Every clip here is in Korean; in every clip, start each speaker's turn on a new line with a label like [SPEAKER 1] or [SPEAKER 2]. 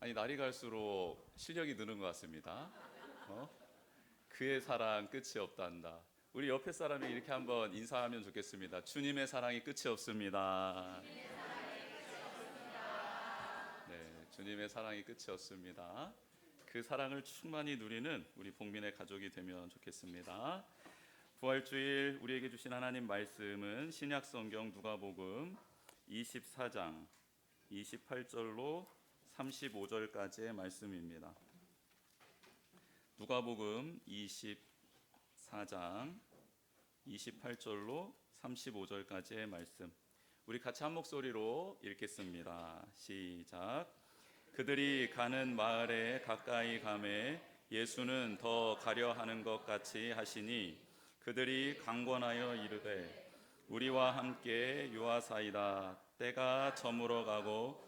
[SPEAKER 1] 아니 날이 갈수록 실력이 느는 것 같습니다. 어? 그의 사랑 끝이 없단다. 우리 옆에 사람이 이렇게 한번 인사하면 좋겠습니다. 주님의 사랑이 끝이 없습니다. 네, 주님의 사랑이 끝이 없습니다. 그 사랑을 충만히 누리는 우리 복민의 가족이 되면 좋겠습니다. 부활주일 우리에게 주신 하나님 말씀은 신약 성경 누가복음 24장 28절로 35절까지의 말씀입니다. 누가복음 24장 28절로 35절까지의 말씀. 우리 같이 한 목소리로 읽겠습니다. 시작. 그들이 가는 마을에 가까이 가매 예수는 더 가려 하는 것 같이 하시니 그들이 강권하여 이르되 우리와 함께 유하사이다 때가 저물어 가고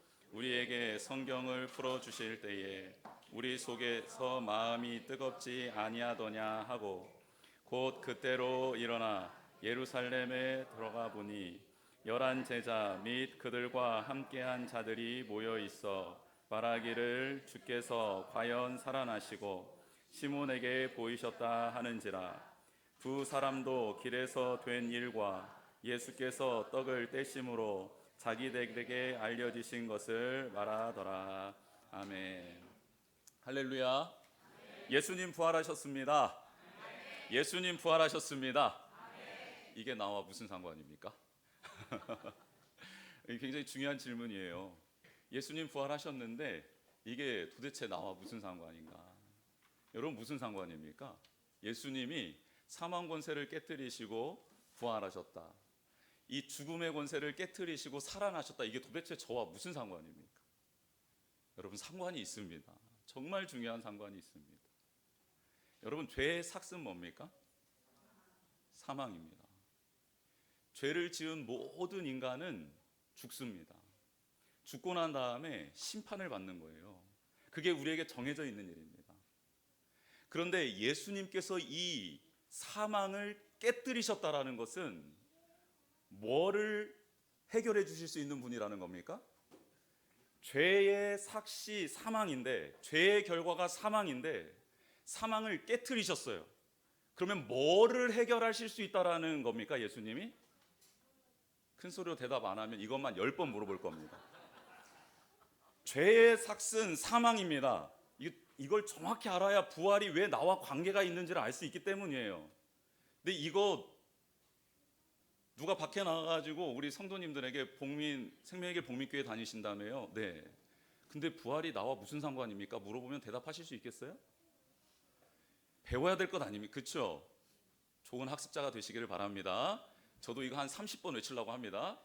[SPEAKER 1] 우리에게 성경을 풀어 주실 때에 우리 속에서 마음이 뜨겁지 아니하더냐 하고 곧 그때로 일어나 예루살렘에 들어가 보니 열한 제자 및 그들과 함께한 자들이 모여 있어 말하기를 주께서 과연 살아나시고 시몬에게 보이셨다 하는지라 두 사람도 길에서 된 일과 예수께서 떡을 떼심으로 자기들에게 알려주신 것을 말하더라. 아멘. 할렐루야. 예수님 부활하셨습니다. 예수님 부활하셨습니다. 이게 나와 무슨 상관입니까? 굉장히 중요한 질문이에요. 예수님 부활하셨는데 이게 도대체 나와 무슨 상관인가? 여러분 무슨 상관입니까? 예수님이 사망 권세를 깨뜨리시고 부활하셨다. 이 죽음의 권세를 깨뜨리시고 살아나셨다. 이게 도대체 저와 무슨 상관입니까? 여러분 상관이 있습니다. 정말 중요한 상관이 있습니다. 여러분 죄의 삭은 뭡니까? 사망입니다. 죄를 지은 모든 인간은 죽습니다. 죽고 난 다음에 심판을 받는 거예요. 그게 우리에게 정해져 있는 일입니다. 그런데 예수님께서 이 사망을 깨뜨리셨다라는 것은 뭐를 해결해 주실 수 있는 분이라는 겁니까? 죄의 삭시 사망인데 죄의 결과가 사망인데 사망을 깨뜨리셨어요. 그러면 뭐를 해결하실 수 있다라는 겁니까, 예수님이? 큰 소리로 대답 안 하면 이것만 열 번 물어볼 겁니다. 죄의 삭은 사망입니다. 이걸 정확히 알아야 부활이 왜 나와 관계가 있는지를 알 수 있기 때문이에요. 근데 이거 누가 밖에 나가가지고 우리 성도님들에게 복민 생명의 복민교회 다니신다며요. 네. 근데 부활이 나와 무슨 상관입니까? 물어보면 대답하실 수 있겠어요? 배워야 될 것 아닙니까? 그렇죠? 좋은 학습자가 되시기를 바랍니다. 저도 이거 한 30번 외치려고 합니다.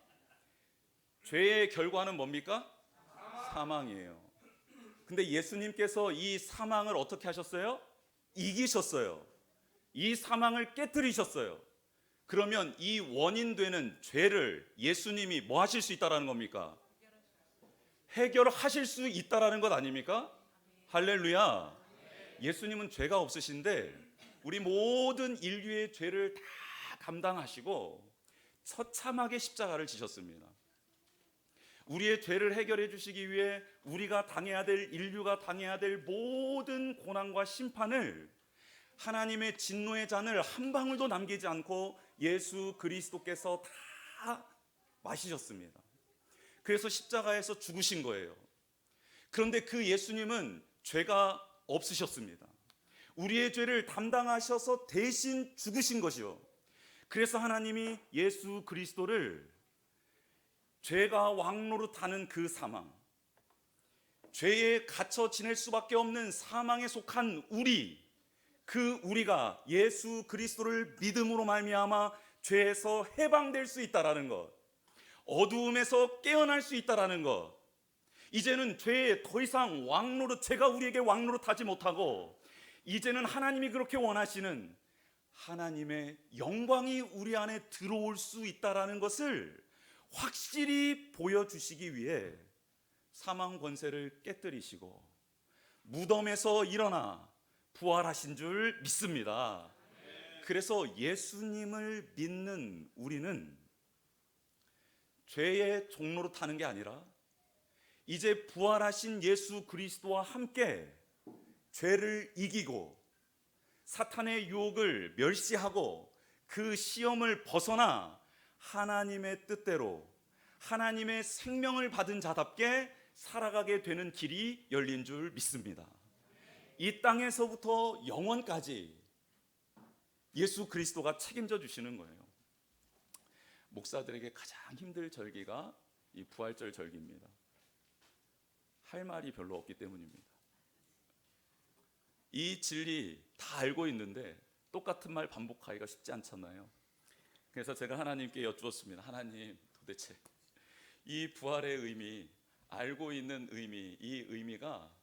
[SPEAKER 1] 죄의 결과는 뭡니까? 사망이에요. 근데 예수님께서 이 사망을 어떻게 하셨어요? 이기셨어요. 이 사망을 깨뜨리셨어요. 그러면 이 원인 되는 죄를 예수님이 뭐 하실 수 있다라는 겁니까? 해결하실 수 있다라는 것 아닙니까? 할렐루야. 예수님은 죄가 없으신데 우리 모든 인류의 죄를 다 감당하시고 처참하게 십자가를 지셨습니다. 우리의 죄를 해결해 주시기 위해 우리가 당해야 될 인류가 당해야 될 모든 고난과 심판을 하나님의 진노의 잔을 한 방울도 남기지 않고 예수 그리스도께서 다 마시셨습니다. 그래서 십자가에서 죽으신 거예요. 그런데 그 예수님은 죄가 없으셨습니다. 우리의 죄를 담당하셔서 대신 죽으신 것이요. 그래서 하나님이 예수 그리스도를 죄가 왕노릇하는 그 사망, 죄에 갇혀 지낼 수밖에 없는 사망에 속한 우리, 그 우리가 예수 그리스도를 믿음으로 말미암아 죄에서 해방될 수 있다라는 것, 어두움에서 깨어날 수 있다라는 것, 이제는 죄에 더 이상 왕노릇, 죄가 우리에게 왕노릇 하지 못하고 이제는 하나님이 그렇게 원하시는 하나님의 영광이 우리 안에 들어올 수 있다라는 것을 확실히 보여주시기 위해 사망 권세를 깨뜨리시고 무덤에서 일어나 부활하신 줄 믿습니다. 그래서 예수님을 믿는 우리는 죄의 종로로 타는 게 아니라 이제 부활하신 예수 그리스도와 함께 죄를 이기고 사탄의 유혹을 멸시하고 그 시험을 벗어나 하나님의 뜻대로 하나님의 생명을 받은 자답게 살아가게 되는 길이 열린 줄 믿습니다. 이 땅에서부터 영원까지 예수 그리스도가 책임져 주시는 거예요. 목사들에게 가장 힘들 절기가 이 부활절 절기입니다. 할 말이 별로 없기 때문입니다. 이 진리 다 알고 있는데 똑같은 말 반복하기가 쉽지 않잖아요. 그래서 제가 하나님께 여쭈었습니다. 하나님 도대체 이 부활의 의미 알고 있는 의미 이 의미가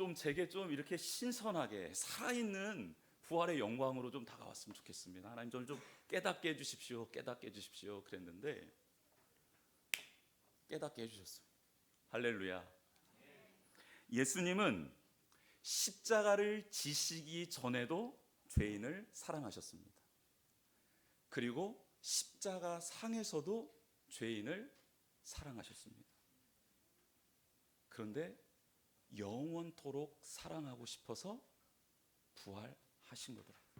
[SPEAKER 1] 좀 제게 좀 이렇게 신선하게 살아있는 부활의 영광으로 좀 다가왔으면 좋겠습니다. 하나님 저를 좀 깨닫게 해주십시오. 깨닫게 해주십시오. 그랬는데 깨닫게 해주셨어요. 할렐루야. 예수님은 십자가를 지시기 전에도 죄인을 사랑하셨습니다. 그리고 십자가 상에서도 죄인을 사랑하셨습니다. 그런데 영원토록 사랑하고 싶어서 부활하신 거더라고요.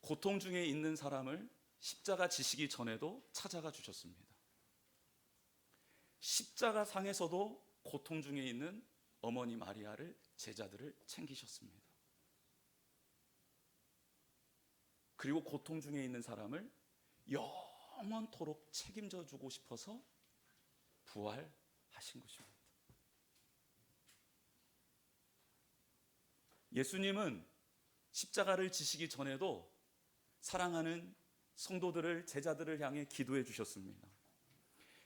[SPEAKER 1] 고통 중에 있는 사람을 십자가 지시기 전에도 찾아가 주셨습니다. 십자가 상에서도 고통 중에 있는 어머니 마리아를 제자들을 챙기셨습니다. 그리고 고통 중에 있는 사람을 영원토록 책임져 주고 싶어서 부활하신 것입니다. 예수님은 십자가를 지시기 전에도 사랑하는 성도들을 제자들을 향해 기도해 주셨습니다.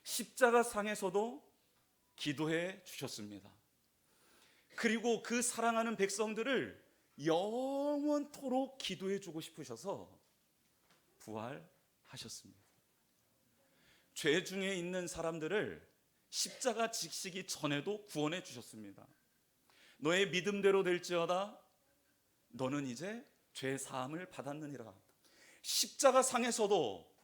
[SPEAKER 1] 십자가 상에서도 기도해 주셨습니다. 그리고 그 사랑하는 백성들을 영원토록 기도해 주고 싶으셔서 부활하셨습니다. 죄 중에 있는 사람들을 십자가 지시기 전에도 구원해 주셨습니다. 너의 믿음대로 될지어다 너는 이제 죄 사함을 받았느니라. 십자가 상에서도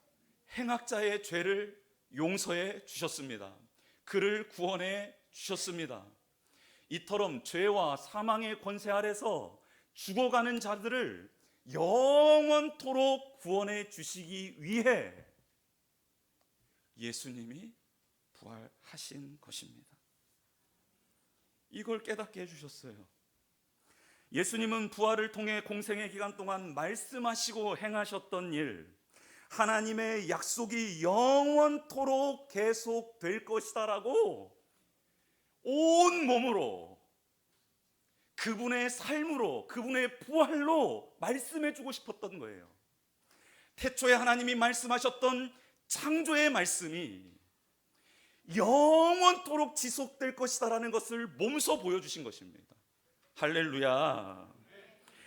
[SPEAKER 1] 행악자의 죄를 용서해 주셨습니다. 그를 구원해 주셨습니다. 이처럼 죄와 사망의 권세 아래서 죽어가는 자들을 영원토록 구원해 주시기 위해 예수님이 부활하신 것입니다. 이걸 깨닫게 해주셨어요. 예수님은 부활을 통해 공생의 기간 동안 말씀하시고 행하셨던 일, 하나님의 약속이 영원토록 계속될 것이다라고 온 몸으로 그분의 삶으로 그분의 부활로 말씀해 주고 싶었던 거예요. 태초에 하나님이 말씀하셨던 창조의 말씀이 영원토록 지속될 것이다라는 것을 몸소 보여주신 것입니다. 할렐루야.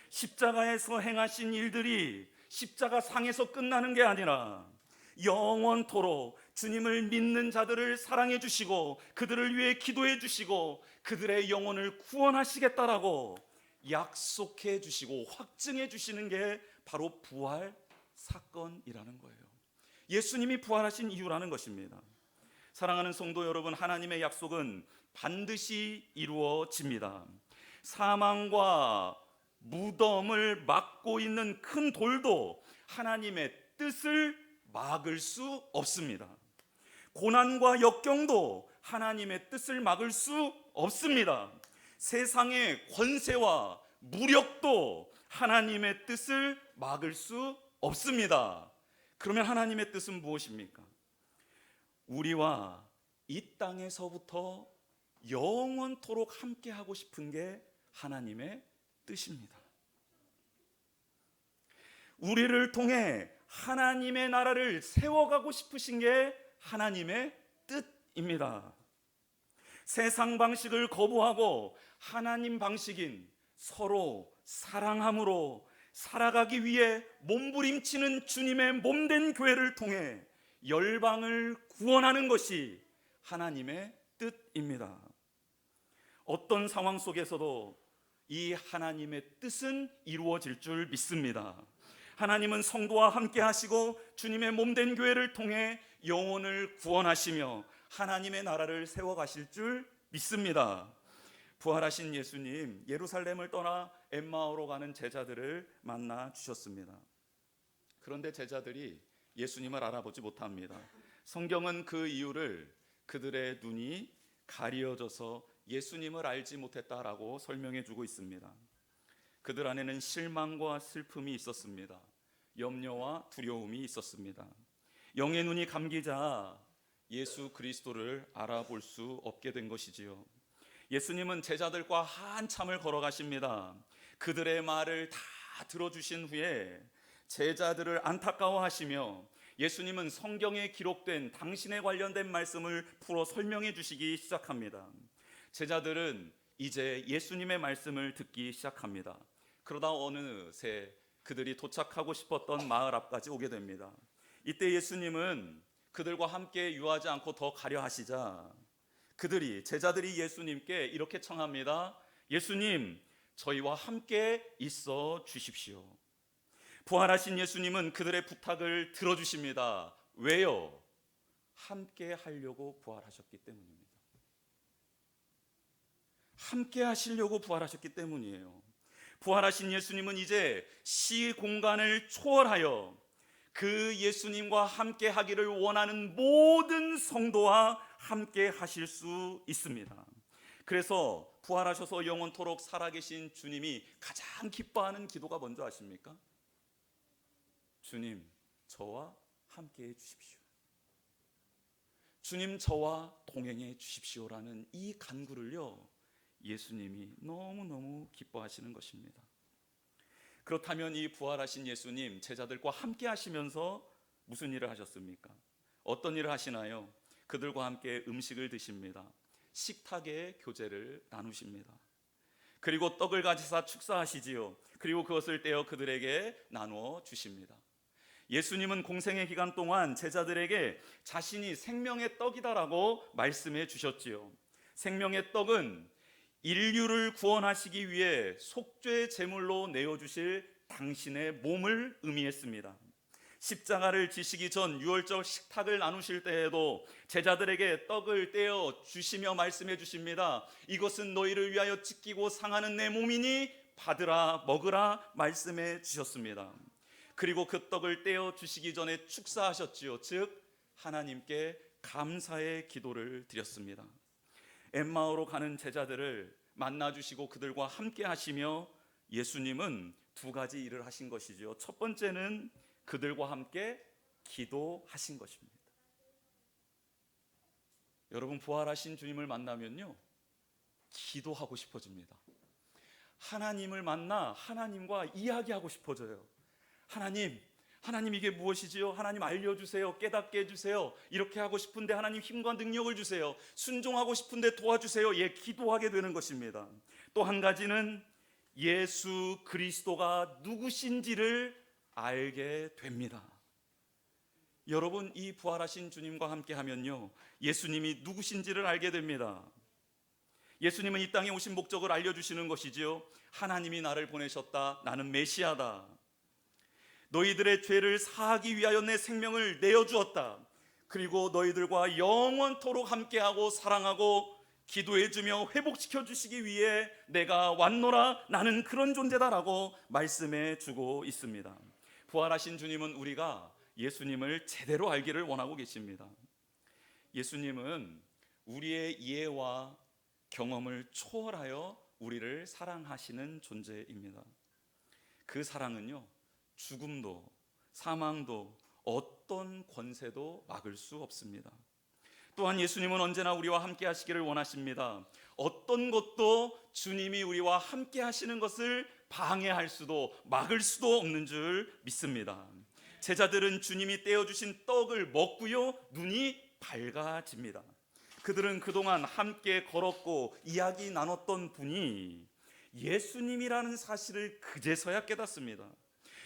[SPEAKER 1] 십자가에서 행하신 일들이 십자가 상에서 끝나는 게 아니라 영원토록 주님을 믿는 자들을 사랑해 주시고 그들을 위해 기도해 주시고 그들의 영혼을 구원하시겠다라고 약속해 주시고 확증해 주시는 게 바로 부활 사건이라는 거예요. 예수님이 부활하신 이유라는 것입니다. 사랑하는 성도 여러분, 하나님의 약속은 반드시 이루어집니다. 사망과 무덤을 막고 있는 큰 돌도 하나님의 뜻을 막을 수 없습니다. 고난과 역경도 하나님의 뜻을 막을 수 없습니다. 세상의 권세와 무력도 하나님의 뜻을 막을 수 없습니다. 그러면 하나님의 뜻은 무엇입니까? 우리와 이 땅에서부터 영원토록 함께 하고 싶은 게 하나님의 뜻입니다. 우리를 통해 하나님의 나라를 세워가고 싶으신 게 하나님의 뜻입니다. 세상 방식을 거부하고 하나님 방식인 서로 사랑함으로 살아가기 위해 몸부림치는 주님의 몸된 교회를 통해 열방을 구원하는 것이 하나님의 뜻입니다. 어떤 상황 속에서도 이 하나님의 뜻은 이루어질 줄 믿습니다. 하나님은 성도와 함께 하시고 주님의 몸된 교회를 통해 영혼을 구원하시며 하나님의 나라를 세워 가실 줄 믿습니다. 부활하신 예수님 예루살렘을 떠나 엠마오로 가는 제자들을 만나 주셨습니다. 그런데 제자들이 예수님을 알아보지 못합니다. 성경은 그 이유를 그들의 눈이 가리어져서 예수님을 알지 못했다라고 설명해 주고 있습니다. 그들 안에는 실망과 슬픔이 있었습니다. 염려와 두려움이 있었습니다. 영의 눈이 감기자 예수 그리스도를 알아볼 수 없게 된 것이지요. 예수님은 제자들과 한참을 걸어가십니다. 그들의 말을 다 들어주신 후에 제자들을 안타까워하시며 예수님은 성경에 기록된 당신에 관련된 말씀을 풀어 설명해 주시기 시작합니다. 제자들은 이제 예수님의 말씀을 듣기 시작합니다. 그러다 어느새 그들이 도착하고 싶었던 마을 앞까지 오게 됩니다. 이때 예수님은 그들과 함께 유하지 않고 더 가려 하시자 그들이 제자들이 예수님께 이렇게 청합니다. 예수님, 저희와 함께 있어 주십시오. 부활하신 예수님은 그들의 부탁을 들어주십니다. 왜요? 함께 하려고 부활하셨기 때문입니다. 함께 하시려고 부활하셨기 때문이에요. 부활하신 예수님은 이제 시 공간을 초월하여 그 예수님과 함께 하기를 원하는 모든 성도와 함께 하실 수 있습니다. 그래서 부활하셔서 영원토록 살아계신 주님이 가장 기뻐하는 기도가 뭔지 아십니까? 주님, 저와 함께 해 주십시오. 주님, 저와 동행해 주십시오라는 이 간구를요, 예수님이 너무너무 기뻐하시는 것입니다. 그렇다면 이 부활하신 예수님, 제자들과 함께 하시면서 무슨 일을 하셨습니까? 어떤 일을 하시나요? 그들과 함께 음식을 드십니다. 식탁에 교제를 나누십니다. 그리고 떡을 가지사 축사하시지요. 그리고 그것을 떼어 그들에게 나누어 주십니다. 예수님은 공생의 기간 동안 제자들에게 자신이 생명의 떡이다라고 말씀해 주셨지요. 생명의 떡은 인류를 구원하시기 위해 속죄 제물로 내어 주실 당신의 몸을 의미했습니다. 십자가를 지시기 전 유월절 식탁을 나누실 때에도 제자들에게 떡을 떼어 주시며 말씀해 주십니다. 이것은 너희를 위하여 찢기고 상하는 내 몸이니 받으라 먹으라 말씀해 주셨습니다. 그리고 그 떡을 떼어 주시기 전에 축사하셨지요. 즉 하나님께 감사의 기도를 드렸습니다. 엠마오로 가는 제자들을 만나 주시고 그들과 함께 하시며 예수님은 두 가지 일을 하신 것이죠. 첫 번째는 그들과 함께 기도하신 것입니다. 여러분 부활하신 주님을 만나면요. 기도하고 싶어집니다. 하나님을 만나 하나님과 이야기하고 싶어져요. 하나님, 하나님 이게 무엇이지요? 하나님 알려주세요. 깨닫게 해주세요. 이렇게 하고 싶은데 하나님 힘과 능력을 주세요. 순종하고 싶은데 도와주세요. 예, 기도하게 되는 것입니다. 또 한 가지는 예수 그리스도가 누구신지를 알게 됩니다. 여러분 이 부활하신 주님과 함께 하면요. 예수님이 누구신지를 알게 됩니다. 예수님은 이 땅에 오신 목적을 알려 주시는 것이지요. 하나님이 나를 보내셨다. 나는 메시아다. 너희들의 죄를 사하기 위하여 내 생명을 내어 주었다. 그리고 너희들과 영원토록 함께하고 사랑하고 기도해 주며 회복시켜 주시기 위해 내가 왔노라 나는 그런 존재다라고 말씀해 주고 있습니다. 부활하신 주님은 우리가 예수님을 제대로 알기를 원하고 계십니다. 예수님은 우리의 이해와 경험을 초월하여 우리를 사랑하시는 존재입니다. 그 사랑은요, 죽음도, 사망도, 어떤 권세도 막을 수 없습니다. 또한 예수님은 언제나 우리와 함께 하시기를 원하십니다. 어떤 것도 주님이 우리와 함께 하시는 것을 방해할 수도 막을 수도 없는 줄 믿습니다. 제자들은 주님이 떼어 주신 떡을 먹고요. 눈이 밝아집니다. 그들은 그동안 함께 걸었고 이야기 나눴던 분이 예수님이라는 사실을 그제서야 깨닫습니다.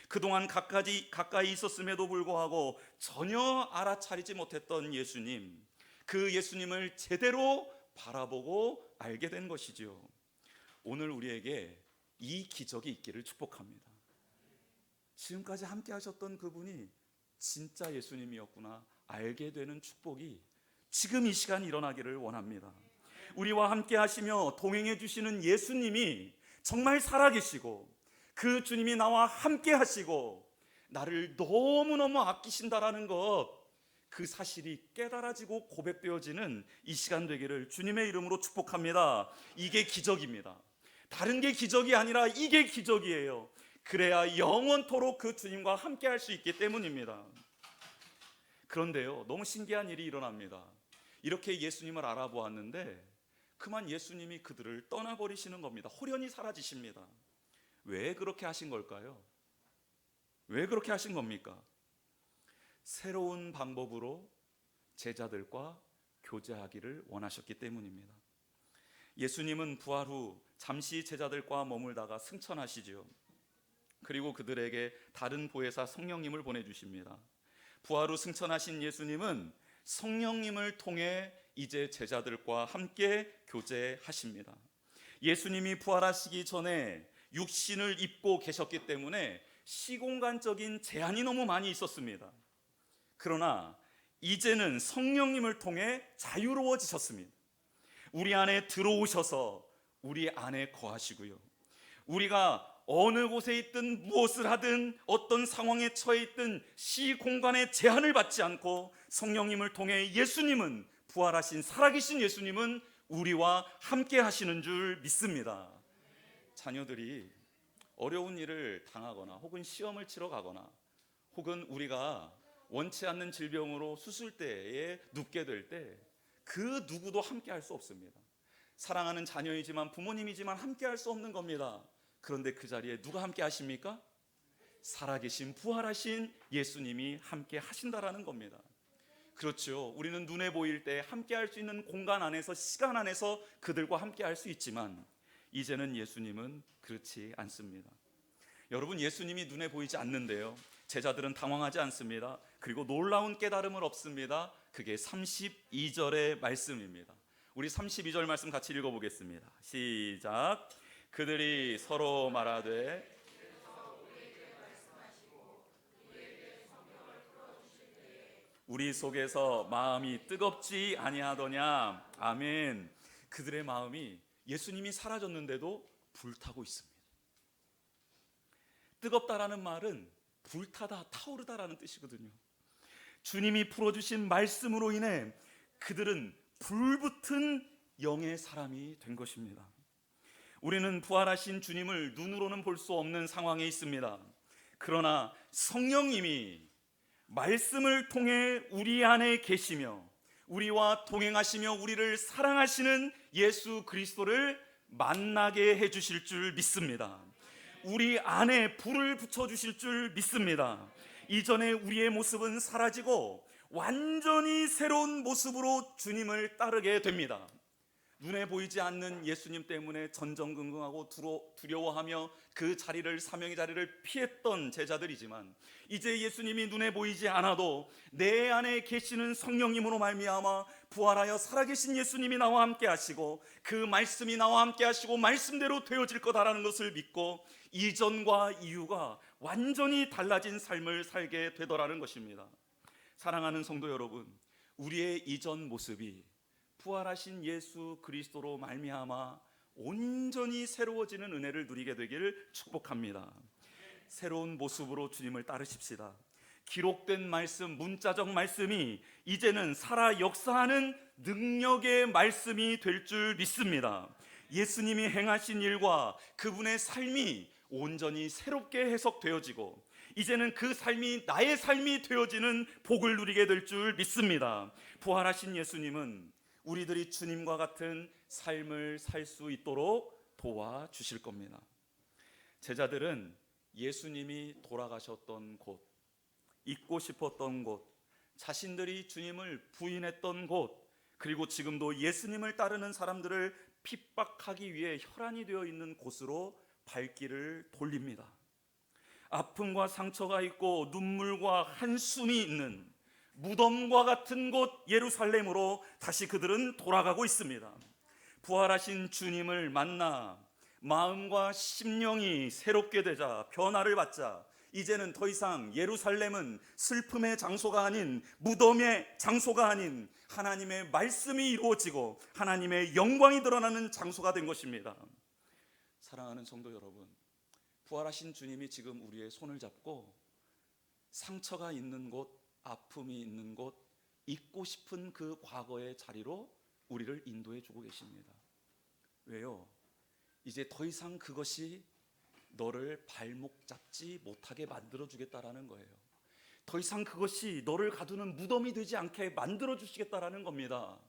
[SPEAKER 1] 그동안 가까이, 가까이 있었음에도 불구하고 전혀 알아차리지 못했던 예수님, 그 예수님을 제대로 바라보고 알게 된 것이지요. 오늘 우리에게 이 기적이 있기를 축복합니다. 지금까지 함께 하셨던 그분이 진짜 예수님이었구나 알게 되는 축복이 지금 이 시간 일어나기를 원합니다. 우리와 함께 하시며 동행해 주시는 예수님이 정말 살아계시고 그 주님이 나와 함께 하시고 나를 너무너무 아끼신다라는 것 그 사실이 깨달아지고 고백되어지는 이 시간 되기를 주님의 이름으로 축복합니다. 이게 기적입니다. 다른 게 기적이 아니라 이게 기적이에요. 그래야 영원토록 그 주님과 함께 할 수 있기 때문입니다. 그런데요, 너무 신기한 일이 일어납니다. 이렇게 예수님을 알아보았는데 그만 예수님이 그들을 떠나버리시는 겁니다. 호련히 사라지십니다. 왜 그렇게 하신 걸까요? 왜 그렇게 하신 겁니까? 새로운 방법으로 제자들과 교제하기를 원하셨기 때문입니다. 예수님은 부활 후 잠시 제자들과 머물다가 승천하시지요. 그리고 그들에게 다른 보혜사 성령님을 보내주십니다. 후 승천하신 예수님은 성령님을 통해 이제 제자들과 함께 교제하십니다. 예수님이 부활하시기 전에 육신을 입고 계셨기 때문에 시공간적인 제한이 너무 많이 있었습니다. 그러나 이제는 성령님을 통해 자유로워지셨습니다. 우리 안에 들어오셔서 우리 안에 거하시고요. 우리가 어느 곳에 있든 무엇을 하든 어떤 상황에 처해 있든 시 공간의 제한을 받지 않고 성령님을 통해 예수님은 부활하신 살아계신 예수님은 우리와 함께 하시는 줄 믿습니다. 자녀들이 어려운 일을 당하거나 혹은 시험을 치러 가거나 혹은 우리가 원치 않는 질병으로 수술대에 눕게 될 때 그 누구도 함께 할 수 없습니다. 사랑하는 자녀이지만 부모님이지만 함께 할 수 없는 겁니다. 그런데 그 자리에 누가 함께 하십니까? 살아계신 부활하신 예수님이 함께 하신다라는 겁니다. 그렇죠. 우리는 눈에 보일 때 함께 할 수 있는 공간 안에서 시간 안에서 그들과 함께 할 수 있지만 이제는 예수님은 그렇지 않습니다. 여러분 예수님이 눈에 보이지 않는데요. 제자들은 당황하지 않습니다. 그리고 놀라운 깨달음을 얻습니다. 그게 32절의 말씀입니다. 우리 32절 말씀 같이 읽어 보겠습니다. 시작. 그들이 서로 말하되 우리 속에서 마음이 뜨겁지 아니하더냐. 아멘. 그들의 마음이 예수님이 사라졌는데도 불타고 있습니다. 뜨겁다라는 말은 불타다, 타오르다라는 뜻이거든요. 주님이 풀어주신 말씀으로 인해 그들은 불붙은 영의 사람이 된 것입니다. 우리는 부활하신 주님을 눈으로는 볼 수 없는 상황에 있습니다. 그러나 성령님이 말씀을 통해 우리 안에 계시며 우리와 동행하시며 우리를 사랑하시는 예수 그리스도를 만나게 해 주실 줄 믿습니다. 우리 안에 불을 붙여 주실 줄 믿습니다. 이전에 우리의 모습은 사라지고 완전히 새로운 모습으로 주님을 따르게 됩니다. 눈에 보이지 않는 예수님 때문에 전전긍긍하고 두려워하며 그 자리를 사명의 자리를 피했던 제자들이지만 이제 예수님이 눈에 보이지 않아도 내 안에 계시는 성령님으로 말미암아 부활하여 살아계신 예수님이 나와 함께 하시고 그 말씀이 나와 함께 하시고 말씀대로 되어질 거다라는 것을 믿고 이전과 이유가 완전히 달라진 삶을 살게 되더라는 것입니다. 사랑하는 성도 여러분, 우리의 이전 모습이 부활하신 예수 그리스도로 말미암아 온전히 새로워지는 은혜를 누리게 되기를 축복합니다. 새로운 모습으로 주님을 따르십시다. 기록된 말씀, 문자적 말씀이 이제는 살아 역사하는 능력의 말씀이 될 줄 믿습니다. 예수님이 행하신 일과 그분의 삶이 온전히 새롭게 해석되어지고 이제는 그 삶이 나의 삶이 되어지는 복을 누리게 될 줄 믿습니다. 부활하신 예수님은 우리들이 주님과 같은 삶을 살 수 있도록 도와주실 겁니다. 제자들은 예수님이 돌아가셨던 곳, 잊고 싶었던 곳, 자신들이 주님을 부인했던 곳, 그리고 지금도 예수님을 따르는 사람들을 핍박하기 위해 혈안이 되어 있는 곳으로 발길을 돌립니다. 아픔과 상처가 있고 눈물과 한숨이 있는 무덤과 같은 곳 예루살렘으로 다시 그들은 돌아가고 있습니다. 부활하신 주님을 만나 마음과 심령이 새롭게 되자 변화를 받자 이제는 더 이상 예루살렘은 슬픔의 장소가 아닌 무덤의 장소가 아닌 하나님의 말씀이 이루어지고 하나님의 영광이 드러나는 장소가 된 것입니다. 사랑하는 성도 여러분, 부활하신 주님이 지금 우리의 손을 잡고 상처가 있는 곳, 아픔이 있는 곳, 잊고 싶은 그 과거의 자리로 우리를 인도해 주고 계십니다. 왜요? 이제 더 이상 그것이 너를 발목 잡지 못하게 만들어 주겠다라는 거예요. 더 이상 그것이 너를 가두는 무덤이 되지 않게 만들어 주시겠다라는 겁니다.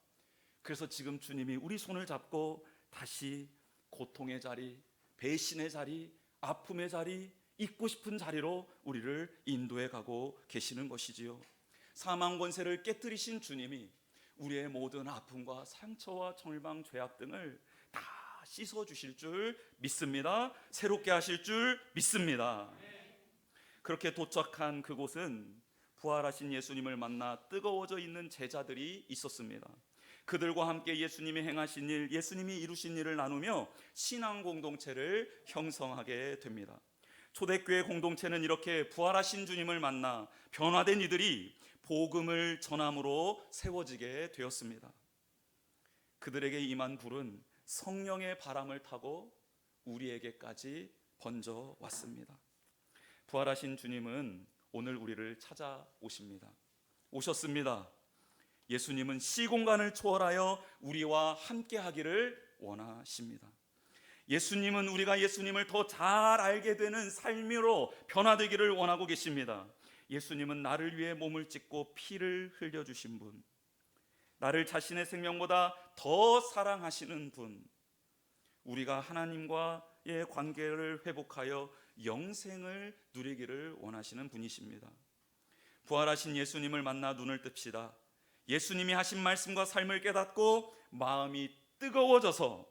[SPEAKER 1] 그래서 지금 주님이 우리 손을 잡고 다시 고통의 자리, 배신의 자리, 아픔의 자리, 잊고 싶은 자리로 우리를 인도해 가고 계시는 것이지요. 사망 권세를 깨뜨리신 주님이 우리의 모든 아픔과 상처와 절망, 죄악 등을 다 씻어 주실 줄 믿습니다. 새롭게 하실 줄 믿습니다. 그렇게 도착한 그곳은 부활하신 예수님을 만나 뜨거워져 있는 제자들이 있었습니다. 그들과 함께 예수님이 행하신 일, 예수님이 이루신 일을 나누며 신앙 공동체를 형성하게 됩니다. 초대교회 공동체는 이렇게 부활하신 주님을 만나 변화된 이들이 복음을 전함으로 세워지게 되었습니다. 그들에게 임한 불은 성령의 바람을 타고 우리에게까지 번져 왔습니다. 부활하신 주님은 오늘 우리를 찾아오십니다. 오셨습니다. 예수님은 시공간을 초월하여 우리와 함께 하기를 원하십니다. 예수님은 우리가 예수님을 더 잘 알게 되는 삶으로 변화되기를 원하고 계십니다. 예수님은 나를 위해 몸을 찢고 피를 흘려 주신 분. 나를 자신의 생명보다 더 사랑하시는 분. 우리가 하나님과의 관계를 회복하여 영생을 누리기를 원하시는 분이십니다. 부활하신 예수님을 만나 눈을 뜹시다. 예수님이 하신 말씀과 삶을 깨닫고 마음이 뜨거워져서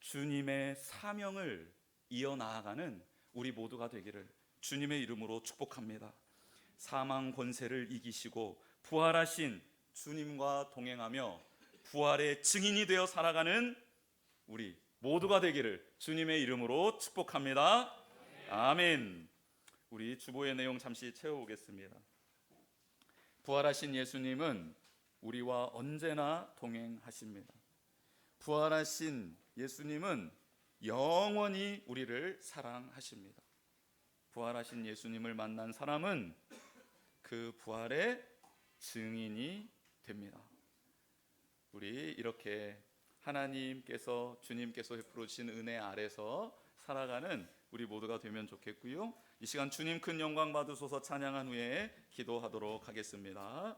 [SPEAKER 1] 주님의 사명을 이어나가는 우리 모두가 되기를 주님의 이름으로 축복합니다. 사망 권세를 이기시고 부활하신 주님과 동행하며 부활의 증인이 되어 살아가는 우리 모두가 되기를 주님의 이름으로 축복합니다. 아멘. 우리 주보의 내용 잠시 채워보겠습니다. 부활하신 예수님은 우리와 언제나 동행하십니다. 부활하신 예수님은 영원히 우리를 사랑하십니다. 부활하신 예수님을 만난 사람은 그 부활의 증인이 됩니다. 우리 이렇게 하나님께서 주님께서 베풀어 주신 은혜 아래서 살아가는 우리 모두가 되면 좋겠고요. 이 시간 주님 큰 영광 받으소서 찬양한 후에 기도하도록 하겠습니다.